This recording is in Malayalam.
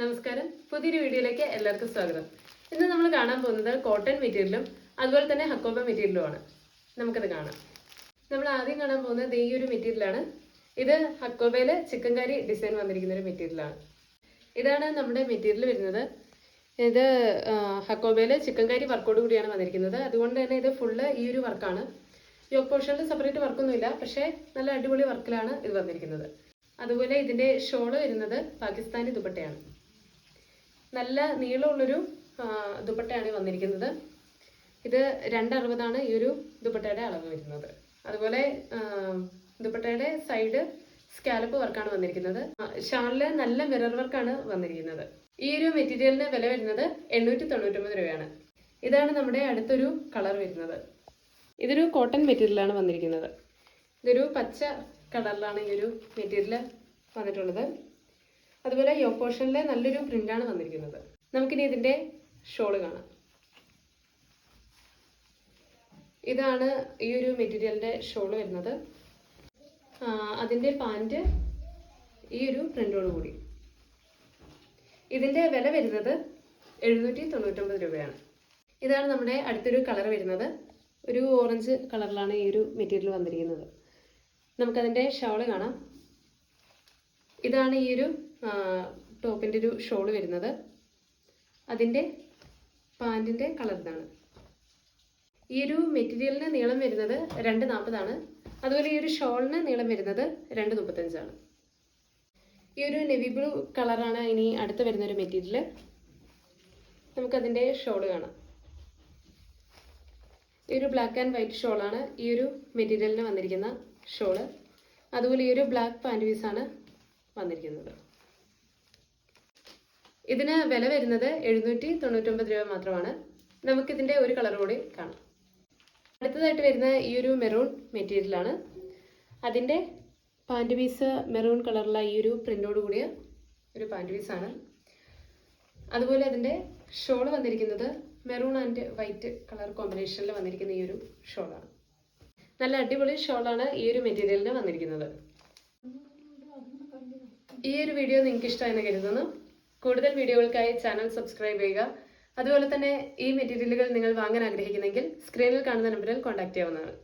നമസ്കാരം. പുതിയൊരു വീഡിയോയിലേക്ക് എല്ലാവർക്കും സ്വാഗതം. ഇന്ന് നമ്മൾ കാണാൻ പോകുന്നത് കോട്ടൺ മെറ്റീരിയലും അതുപോലെ തന്നെ ഹക്കോബ മെറ്റീരിയലുമാണ് നമുക്കത് കാണാം. നമ്മൾ ആദ്യം കാണാൻ പോകുന്നത് ഈ ഒരു മെറ്റീരിയലാണ് ഇത് ഹക്കോബയിൽ ചിക്കൻ കറി ഡിസൈൻ വന്നിരിക്കുന്ന ഒരു മെറ്റീരിയലാണ് ഇതാണ് നമ്മുടെ മെറ്റീരിയൽ വരുന്നത്. ഇത് ഹക്കോബയിൽ ചിക്കൻ കറി വർക്കോട് കൂടിയാണ് വന്നിരിക്കുന്നത്. അതുകൊണ്ട് തന്നെ ഇത് ഫുള്ള് ഈ ഒരു വർക്കാണ് യോഗ് പോർഷനിൽ സെപ്പറേറ്റ് വർക്കൊന്നുമില്ല പക്ഷേ നല്ല അടിപൊളി വർക്കിലാണ് ഇത് വന്നിരിക്കുന്നത്. അതുപോലെ ഇതിന്റെ ഷോൾ വരുന്നത് പാകിസ്ഥാനി ദുപ്പട്ടയാണ്. നല്ല നീളമുള്ളൊരു ദുപ്പട്ടയാണ് വന്നിരിക്കുന്നത്. ഇത് രണ്ടറുപതാണ് ഈ ഒരു ദുപ്പട്ടയുടെ അളവ് വരുന്നത്. അതുപോലെ ദുപ്പട്ടയുടെ സൈഡ് സ്കാലപ്പ് വർക്കാണ് വന്നിരിക്കുന്നത്. ഷാളിൽ നല്ല മിറർ വർക്കാണ് വന്നിരിക്കുന്നത്. ഈ ഒരു മെറ്റീരിയലിന് വില വരുന്നത് എണ്ണൂറ്റി തൊണ്ണൂറ്റൊമ്പത് രൂപയാണ്. ഇതാണ് നമ്മുടെ അടുത്തൊരു കളർ വരുന്നത്. ഇതൊരു കോട്ടൺ മെറ്റീരിയലാണ് വന്നിരിക്കുന്നത്. ഇതൊരു പച്ച കളറിലാണ് ഈ ഒരു മെറ്റീരിയൽ വന്നിട്ടുള്ളത്. അതുപോലെ യോ പോർഷനിലെ നല്ലൊരു പ്രിന്റാണ് വന്നിരിക്കുന്നത്. നമുക്കിനി ഇതിന്റെ ഷോൾ കാണാം. ഇതാണ് ഈ ഒരു മെറ്റീരിയലിന്റെ ഷോൾ വരുന്നത്. അതിന്റെ പാന്റ് ഈ ഒരു പ്രിന്റോട് കൂടി. ഇതിന്റെ വില വരുന്നത് എഴുന്നൂറ്റി തൊണ്ണൂറ്റൊമ്പത് രൂപയാണ്. ഇതാണ് നമ്മുടെ അടുത്തൊരു കളർ വരുന്നത്. ഒരു ഓറഞ്ച് കളറിലാണ് ഈ ഒരു മെറ്റീരിയൽ വന്നിരിക്കുന്നത്. നമുക്കതിന്റെ ഷോൾ കാണാം. ഇതാണ് ഈ ഒരു ടോപ്പിന്റെ ഒരു ഷോൾ വരുന്നത്. അതിന്റെ പാന്റിന്റെ കളർ ഇതാണ്. ഈ ഒരു മെറ്റീരിയലിന് നീളം വരുന്നത് രണ്ട് നാൽപ്പതാണ്. അതുപോലെ ഈ ഒരു ഷോളിന് നീളം വരുന്നത് രണ്ട് മുപ്പത്തഞ്ചാണ്. ഈ ഒരു നെവി ബ്ലൂ കളറാണ് ഇനി അടുത്ത് വരുന്ന ഒരു മെറ്റീരിയൽ നമുക്കതിന്റെ ഷോൾ കാണാം. ഈ ഒരു ബ്ലാക്ക് ആൻഡ് വൈറ്റ് ഷോളാണ് ഈ ഒരു മെറ്റീരിയലിന് വന്നിരിക്കുന്ന ഷോൾ. അതുപോലെ ഈ ഒരു ബ്ലാക്ക് പാന്റ് പീസാണ് വന്നിരിക്കുന്നത്. ഇതിന് വില വരുന്നത് എഴുന്നൂറ്റി തൊണ്ണൂറ്റൊമ്പത് രൂപ മാത്രമാണ്. നമുക്കിതിന്റെ ഒരു കളർ കൂടി കാണാം. അടുത്തതായിട്ട് വരുന്ന ഈ ഒരു മെറൂൺ മെറ്റീരിയലാണ് അതിന്റെ പാന്റ് പീസ് മെറൂൺ കളറുള്ള ഈ ഒരു പ്രിന്റോട് കൂടിയ ഒരു പാന്റ് പീസാണ് അതുപോലെ അതിന്റെ ഷോൾ വന്നിരിക്കുന്നത് മെറൂൺ ആൻഡ് വൈറ്റ് കളർ കോമ്പിനേഷനിൽ വന്നിരിക്കുന്ന ഈ ഒരു ഷോളാണ് നല്ല അടിപൊളി ഷോളാണ് ഈ ഒരു മെറ്റീരിയലിന് വന്നിരിക്കുന്നത്. ഈ ഒരു വീഡിയോ നിങ്ങൾക്ക് ഇഷ്ടമായെന്ന് കരുതുന്നു. കൂടുതൽ വീഡിയോകൾക്കായി ചാനൽ സബ്സ്ക്രൈബ് ചെയ്യുക. അതുപോലെ തന്നെ ഈ മെറ്റീരിയലുകൾ നിങ്ങൾ വാങ്ങാൻ ആഗ്രഹിക്കുന്നെങ്കിൽ സ്ക്രീനിൽ കാണുന്ന നമ്പറിൽ കോൺടാക്ട് ചെയ്യാവുന്നതാണ്.